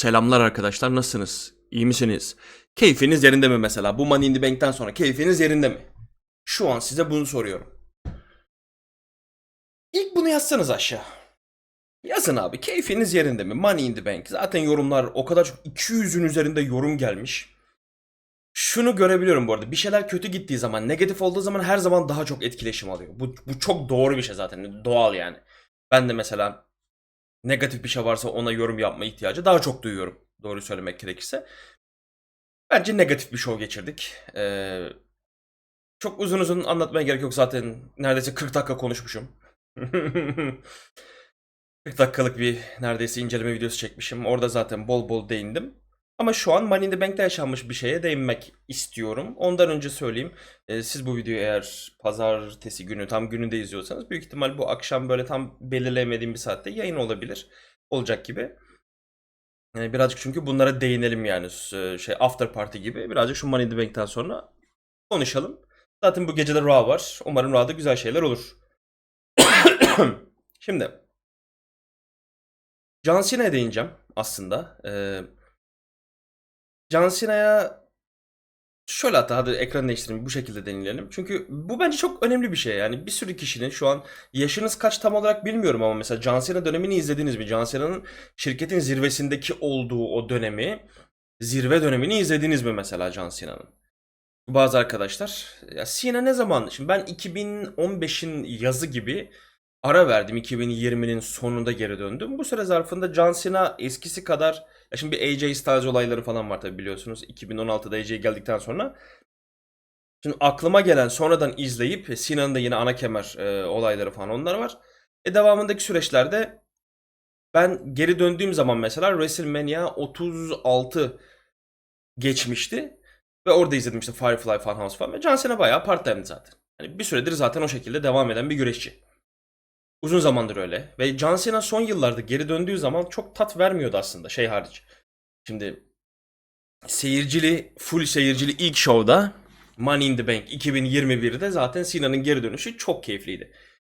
Selamlar arkadaşlar nasılsınız? İyi misiniz? Keyfiniz yerinde mi mesela? Bu Money in the Bank'ten sonra keyfiniz yerinde mi? Şu an size bunu soruyorum. İlk bunu yazsanız aşağı. Yazın abi keyfiniz yerinde mi? Money in the Bank. Zaten yorumlar o kadar çok 200'ün üzerinde yorum gelmiş. Şunu görebiliyorum bu arada. Bir şeyler kötü gittiği zaman, negatif olduğu zaman her zaman daha çok etkileşim alıyor. Bu, bu çok doğru bir şey zaten. Doğal yani. Ben de mesela negatif bir şey varsa ona yorum yapma ihtiyacı daha çok duyuyorum. Doğru söylemek gerekirse. Bence negatif bir show geçirdik. Ee, çok uzun uzun anlatmaya gerek yok zaten. Neredeyse 40 dakika konuşmuşum. 40 dakikalık bir neredeyse inceleme videosu çekmişim. Orada zaten bol bol değindim. Ama şu an Money in the Bank'te yaşanmış bir şeye değinmek istiyorum. Ondan önce söyleyeyim. e, siz bu videoyu eğer pazartesi günü tam gününde izliyorsanız büyük ihtimal bu akşam böyle tam belirleyemediğim bir saatte yayın olabilir. Olacak gibi. Yani birazcık çünkü bunlara değinelim yani S- şey after party gibi. Birazcık şu Money in the Bank'ten sonra konuşalım. Zaten bu gece de Raw var. Umarım Raw'da güzel şeyler olur. Şimdi John Cena'ya değineceğim aslında. Ee, John Cena'ya şöyle hatta hadi ekran değiştirelim bu şekilde denilelim. Çünkü bu bence çok önemli bir şey. Yani bir sürü kişinin şu an yaşınız kaç tam olarak bilmiyorum ama mesela John Cena dönemini izlediniz mi? John Cena'nın şirketin zirvesindeki olduğu o dönemi, zirve dönemini izlediniz mi mesela John Cena'nın? Bazı arkadaşlar ya Cena ne zaman? Şimdi ben 2015'in yazı gibi ara verdim. 2020'nin sonunda geri döndüm. Bu süre zarfında John Cena eskisi kadar ya şimdi bir AJ Styles olayları falan var tabii biliyorsunuz. 2016'da AJ geldikten sonra. Şimdi aklıma gelen sonradan izleyip Cena'nın da yine ana kemer e, olayları falan onlar var. E devamındaki süreçlerde ben geri döndüğüm zaman mesela WrestleMania 36 geçmişti. Ve orada izledim işte Firefly Funhouse falan. Ve John Cena bayağı part time'di zaten. Yani bir süredir zaten o şekilde devam eden bir güreşçi. Uzun zamandır öyle. Ve John Cena son yıllarda geri döndüğü zaman çok tat vermiyordu aslında şey hariç. Şimdi seyircili, full seyircili ilk şovda Money in the Bank 2021'de zaten Cena'nın geri dönüşü çok keyifliydi.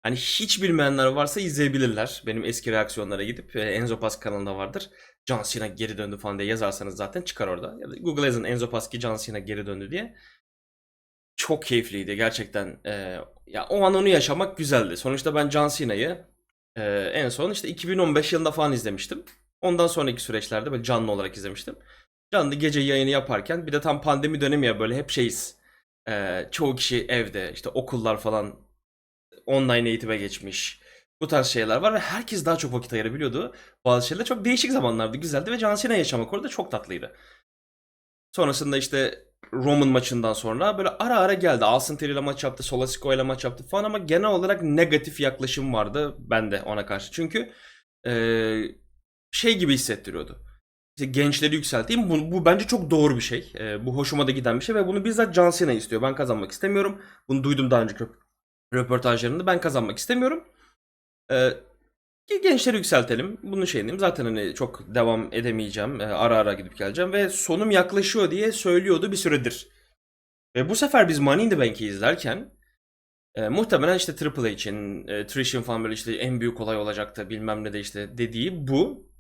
Hani hiç bilmeyenler varsa izleyebilirler. Benim eski reaksiyonlara gidip e, Enzo Pas kanalında vardır. John Cena geri döndü falan diye yazarsanız zaten çıkar orada. Ya da Google yazın Enzo Paski John Cena geri döndü diye. Çok keyifliydi gerçekten. E, ya o an onu yaşamak güzeldi. Sonuçta ben John Cena'yı e, en son işte 2015 yılında falan izlemiştim. Ondan sonraki süreçlerde böyle canlı olarak izlemiştim. Canlı gece yayını yaparken bir de tam pandemi dönemi ya böyle hep şeyiz. E, çoğu kişi evde işte okullar falan online eğitime geçmiş. Bu tarz şeyler var ve herkes daha çok vakit ayırabiliyordu. Bazı şeyler çok değişik zamanlardı, güzeldi ve John Cena yaşamak orada çok tatlıydı. Sonrasında işte Roman maçından sonra böyle ara ara geldi. Theory ile maç yaptı, Solasiko ile maç yaptı falan ama genel olarak negatif yaklaşım vardı bende ona karşı. Çünkü eee, şey gibi hissettiriyordu. İşte gençleri yükselteyim. Bu, bu bence çok doğru bir şey. Eee, bu hoşuma da giden bir şey ve bunu bizzat John Cena istiyor. Ben kazanmak istemiyorum. Bunu duydum daha önceki röportajlarında. Ben kazanmak istemiyorum. Ee, gençleri yükseltelim. Bunu şey diyeyim. Zaten hani çok devam edemeyeceğim. Ee, ara ara gidip geleceğim. Ve sonum yaklaşıyor diye söylüyordu bir süredir. Ve bu sefer biz Money in the Bank'i izlerken e, muhtemelen işte Triple H'in, e, Trish'in falan böyle işte en büyük olay olacaktı bilmem ne de işte dediği bu.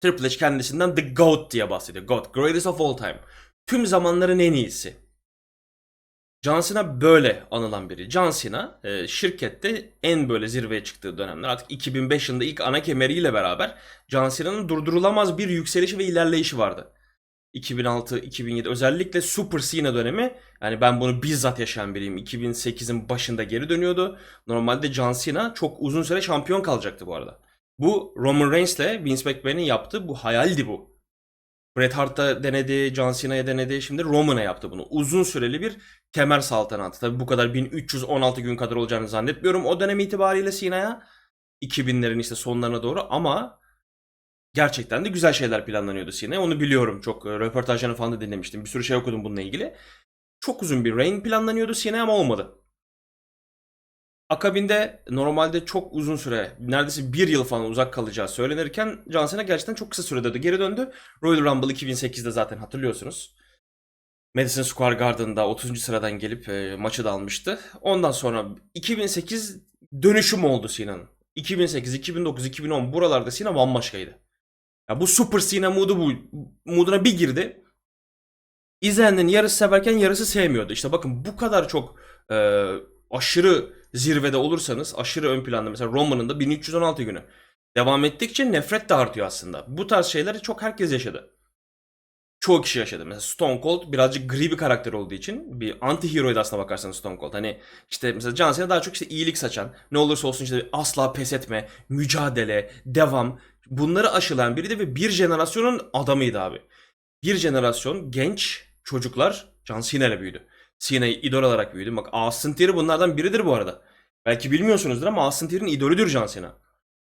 Triple H kendisinden The GOAT diye bahsediyor. GOAT, Greatest of All Time. Tüm zamanların en iyisi. John Cena böyle anılan biri. John Cena e, şirkette en böyle zirveye çıktığı dönemler artık 2005 yılında ilk ana kemeriyle beraber John Cena'nın durdurulamaz bir yükselişi ve ilerleyişi vardı. 2006-2007 özellikle Super Cena dönemi yani ben bunu bizzat yaşayan biriyim. 2008'in başında geri dönüyordu. Normalde John Cena çok uzun süre şampiyon kalacaktı bu arada. Bu Roman Reigns'le Vince McMahon'in yaptığı bu hayaldi bu. Bret Hart'ta denedi, John Cena'ya denedi. Şimdi Roman'a yaptı bunu. Uzun süreli bir kemer saltanatı. Tabi bu kadar 1316 gün kadar olacağını zannetmiyorum o dönem itibariyle Sina'ya. 2000'lerin işte sonlarına doğru ama gerçekten de güzel şeyler planlanıyordu Sina'ya. Onu biliyorum. Çok e, röportajlarını falan da dinlemiştim. Bir sürü şey okudum bununla ilgili. Çok uzun bir reign planlanıyordu Sina'ya ama olmadı. Akabinde normalde çok uzun süre, neredeyse bir yıl falan uzak kalacağı söylenirken John Cena gerçekten çok kısa sürede de geri döndü. Royal Rumble 2008'de zaten hatırlıyorsunuz. Madison Square Garden'da 30. sıradan gelip e, maçı da almıştı. Ondan sonra 2008 dönüşüm oldu Sina'nın. 2008, 2009, 2010 buralarda Sina bambaşkaydı. Ya bu Super Cena modu bu. Moduna bir girdi. İzleyenlerin yarısı severken yarısı sevmiyordu. İşte bakın bu kadar çok e, aşırı zirvede olursanız, aşırı ön planda mesela Roman'ın da 1316 günü. Devam ettikçe nefret de artıyor aslında. Bu tarz şeyleri çok herkes yaşadı. Çoğu kişi yaşadı. Mesela Stone Cold birazcık gri bir karakter olduğu için bir anti heroydu aslına bakarsanız Stone Cold. Hani işte mesela John Cena daha çok işte iyilik saçan, ne olursa olsun işte asla pes etme, mücadele, devam. Bunları aşılayan biriydi ve bir jenerasyonun adamıydı abi. Bir jenerasyon genç çocuklar John Cena ile büyüdü. Cena'yı idol olarak büyüdü. Bak Austin Theory bunlardan biridir bu arada. Belki bilmiyorsunuzdur ama Austin Theory'nin idolüdür John Cena.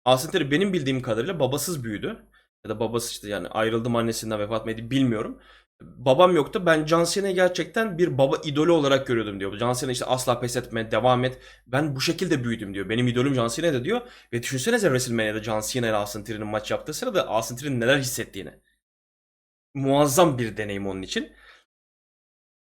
Austin Theory benim bildiğim kadarıyla babasız büyüdü. Ya da babası işte yani ayrıldım annesinden vefat mı etti bilmiyorum. Babam yoktu. Ben John Cena'yı gerçekten bir baba idolü olarak görüyordum diyor. John Cena işte asla pes etme, devam et. Ben bu şekilde büyüdüm diyor. Benim idolüm John Cena'ydı diyor. Ve düşünsenize WrestleMania'da John Cena ile Austin Theory'nin maç yaptığı sırada Austin Theory'nin neler hissettiğini. Muazzam bir deneyim onun için.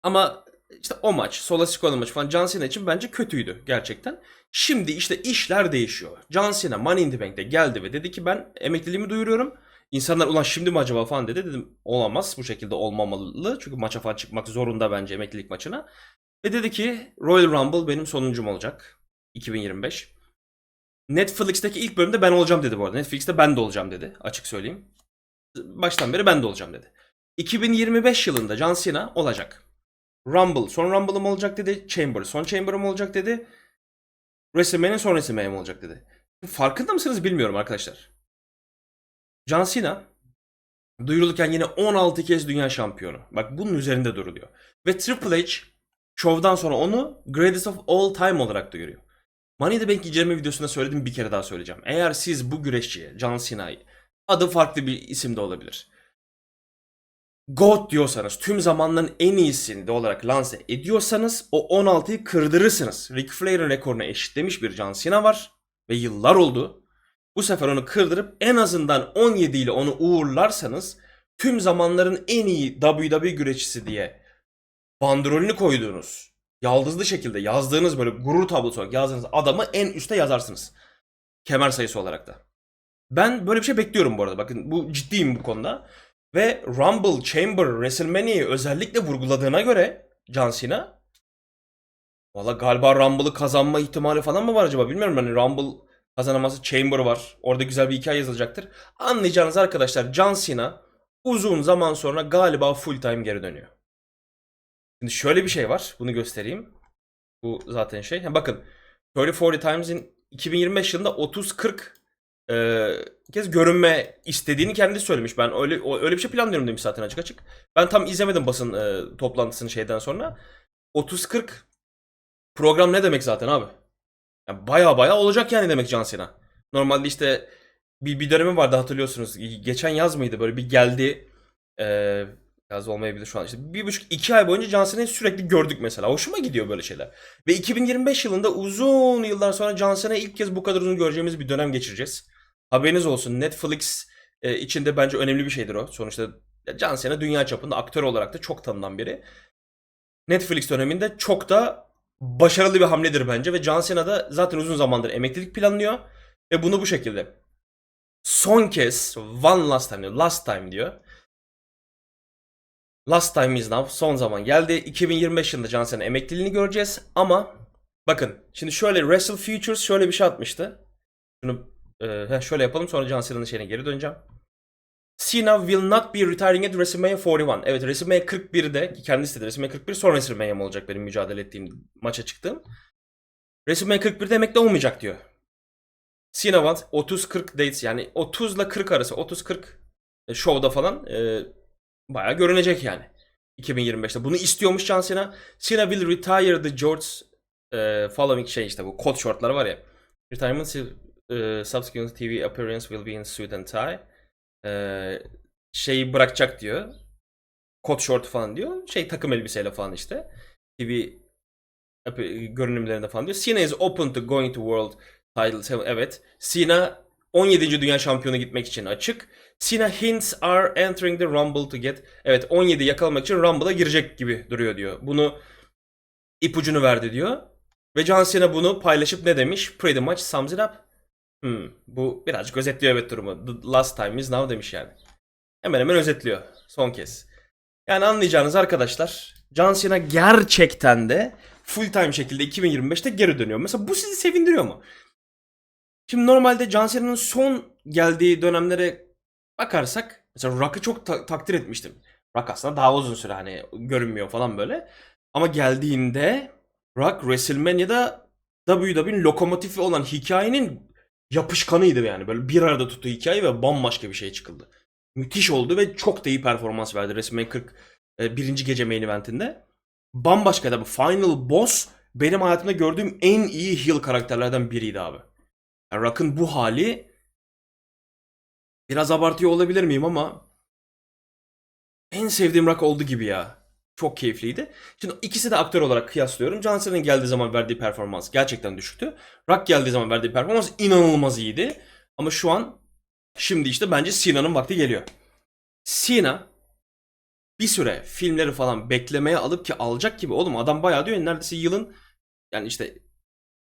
Ama işte o maç, Sola Sikola maçı falan John Cena için bence kötüydü gerçekten. Şimdi işte işler değişiyor. John Cena Money in the Bank'te geldi ve dedi ki ben emekliliğimi duyuruyorum. İnsanlar ulan şimdi mi acaba falan dedi. Dedim olamaz bu şekilde olmamalı. Çünkü maça falan çıkmak zorunda bence emeklilik maçına. Ve dedi ki Royal Rumble benim sonuncum olacak. 2025. Netflix'teki ilk bölümde ben olacağım dedi bu arada. Netflix'te ben de olacağım dedi. Açık söyleyeyim. Baştan beri ben de olacağım dedi. 2025 yılında John Cena olacak. Rumble son Rumble'ım olacak dedi. Chamber son Chamber'ım olacak dedi. WrestleMania son WrestleMania'm olacak dedi. Farkında mısınız bilmiyorum arkadaşlar. John Cena duyurulurken yine 16 kez dünya şampiyonu. Bak bunun üzerinde duruluyor. Ve Triple H şovdan sonra onu Greatest of All Time olarak duyuruyor. Money the Bank inceleme videosunda söyledim bir kere daha söyleyeceğim. Eğer siz bu güreşçiye John Cena'yı adı farklı bir isim de olabilir. GOAT diyorsanız tüm zamanların en iyisini olarak lanse ediyorsanız o 16'yı kırdırırsınız. Ric Flair'in rekorunu eşitlemiş bir John Cena var ve yıllar oldu. Bu sefer onu kırdırıp en azından 17 ile onu uğurlarsanız tüm zamanların en iyi WWE güreşçisi diye bandrolünü koyduğunuz, yaldızlı şekilde yazdığınız böyle gurur tablosu olarak yazdığınız adamı en üste yazarsınız. Kemer sayısı olarak da. Ben böyle bir şey bekliyorum bu arada. Bakın bu ciddiyim bu konuda. Ve Rumble, Chamber, WrestleMania'yı özellikle vurguladığına göre John Cena Valla galiba Rumble'ı kazanma ihtimali falan mı var acaba bilmiyorum. Hani Rumble kazanamazsa Chamber var. Orada güzel bir hikaye yazılacaktır. Anlayacağınız arkadaşlar John Cena uzun zaman sonra galiba full time geri dönüyor. Şimdi şöyle bir şey var. Bunu göstereyim. Bu zaten şey. Ha, bakın 30-40 Times'in 2025 yılında 30-40 e, kez görünme istediğini kendi söylemiş. Ben öyle öyle bir şey planlıyorum demiş zaten açık açık. Ben tam izlemedim basın e, toplantısını şeyden sonra. 30-40 program ne demek zaten abi? Yani baya baya olacak yani demek Cena. Normalde işte bir, bir dönemi vardı hatırlıyorsunuz. Geçen yaz mıydı böyle bir geldi. E, yaz olmayabilir şu an. İşte bir buçuk iki ay boyunca John Cena'yı sürekli gördük mesela. Hoşuma gidiyor böyle şeyler. Ve 2025 yılında uzun yıllar sonra John Cena'yı ilk kez bu kadar uzun göreceğimiz bir dönem geçireceğiz. Haberiniz olsun. Netflix e, içinde bence önemli bir şeydir o. Sonuçta John Cena dünya çapında aktör olarak da çok tanınan biri. Netflix döneminde çok da başarılı bir hamledir bence ve John Cena da zaten uzun zamandır emeklilik planlıyor ve bunu bu şekilde son kez one last time diyor. Last time diyor. Last time is now. Son zaman geldi. 2025 yılında John Cena emekliliğini göreceğiz ama bakın şimdi şöyle Wrestle Futures şöyle bir şey atmıştı. Şunu e, heh, şöyle yapalım sonra Cena'nın şeyine geri döneceğim. Cena will not be retiring at WrestleMania 41. Evet WrestleMania 41'de ki kendisi dedi WrestleMania 41 sonra WrestleMania mı olacak benim mücadele ettiğim maça çıktığım. WrestleMania 41'de emekli olmayacak diyor. Cena wants 30-40 dates yani 30 ile 40 arası 30-40 e, şovda falan e, bayağı görünecek yani. 2025'te. Bunu istiyormuş John Cena. Cena will retire the George e, following şey işte bu kot shortları var ya. Retirement subsequent TV appearance will be in suit and tie. E, şeyi bırakacak diyor. Kot short falan diyor. Şey takım elbiseyle falan işte. TV görünümlerinde falan diyor. Cena is open to going to world title. Evet. Cena 17. Dünya Şampiyonu gitmek için açık. Cena hints are entering the Rumble to get. Evet 17 yakalamak için Rumble'a girecek gibi duruyor diyor. Bunu ipucunu verdi diyor. Ve John Cena bunu paylaşıp ne demiş? Pretty much sums it up. Hmm, bu birazcık özetliyor evet durumu. The last time is now demiş yani. hemen hemen özetliyor son kez. Yani anlayacağınız arkadaşlar John Cena gerçekten de full time şekilde 2025'te geri dönüyor. Mesela bu sizi sevindiriyor mu? Şimdi normalde John Cena'nın son geldiği dönemlere bakarsak mesela Rock'ı çok ta- takdir etmiştim. Rock aslında daha uzun süre hani görünmüyor falan böyle. Ama geldiğinde Rock WrestleMania'da WWE'nin lokomotifi olan hikayenin yapışkanıydı yani. Böyle bir arada tuttuğu hikaye ve bambaşka bir şey çıkıldı. Müthiş oldu ve çok da iyi performans verdi WrestleMania 40 e, birinci gece main eventinde. Bambaşka da bu Final Boss benim hayatımda gördüğüm en iyi heel karakterlerden biriydi abi. Yani Rock'ın bu hali biraz abartıyor olabilir miyim ama en sevdiğim Rock oldu gibi ya. Çok keyifliydi. Şimdi ikisi de aktör olarak kıyaslıyorum. John Cena'nın geldiği zaman verdiği performans gerçekten düşüktü. Rock geldiği zaman verdiği performans inanılmaz iyiydi. Ama şu an şimdi işte bence Cena'nın vakti geliyor. Cena bir süre filmleri falan beklemeye alıp ki alacak gibi oğlum adam bayağı diyor neredeyse yılın yani işte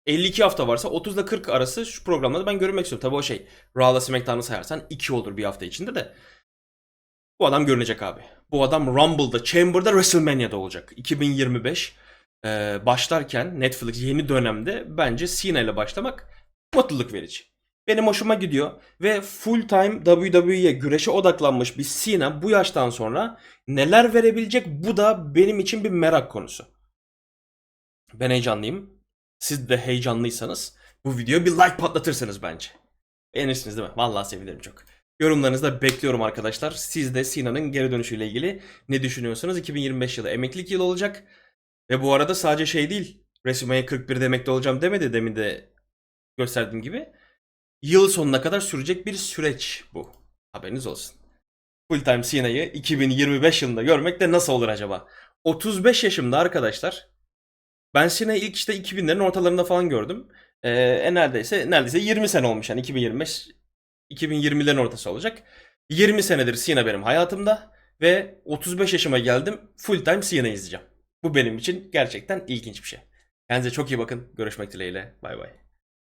52 hafta varsa 30 ile 40 arası şu programlarda ben görmek istiyorum. Tabii o şey Raw'la SmackDown'ı sayarsan 2 olur bir hafta içinde de. Bu adam görünecek abi. Bu adam Rumble'da, Chamber'da, WrestleMania'da olacak. 2025 e, başlarken Netflix yeni dönemde bence Cena ile başlamak mutluluk verici. Benim hoşuma gidiyor ve full time WWE'ye güreşe odaklanmış bir Cena bu yaştan sonra neler verebilecek bu da benim için bir merak konusu. Ben heyecanlıyım. Siz de heyecanlıysanız bu videoya bir like patlatırsınız bence. Beğenirsiniz değil mi? Vallahi sevinirim çok. Yorumlarınızı da bekliyorum arkadaşlar. Siz de Sina'nın geri dönüşüyle ilgili ne düşünüyorsunuz? 2025 yılı emeklilik yılı olacak. Ve bu arada sadece şey değil. WrestleMania 41 demekte olacağım demedi demin de gösterdiğim gibi. Yıl sonuna kadar sürecek bir süreç bu. Haberiniz olsun. Full Time Sina'yı 2025 yılında görmek de nasıl olur acaba? 35 yaşımda arkadaşlar. Ben Sina'yı ilk işte 2000'lerin ortalarında falan gördüm. Ee, neredeyse neredeyse 20 sene olmuş yani 2025 2020'lerin ortası olacak. 20 senedir Cena benim hayatımda ve 35 yaşıma geldim full time Cena izleyeceğim. Bu benim için gerçekten ilginç bir şey. Kendinize çok iyi bakın. Görüşmek dileğiyle. Bay bay.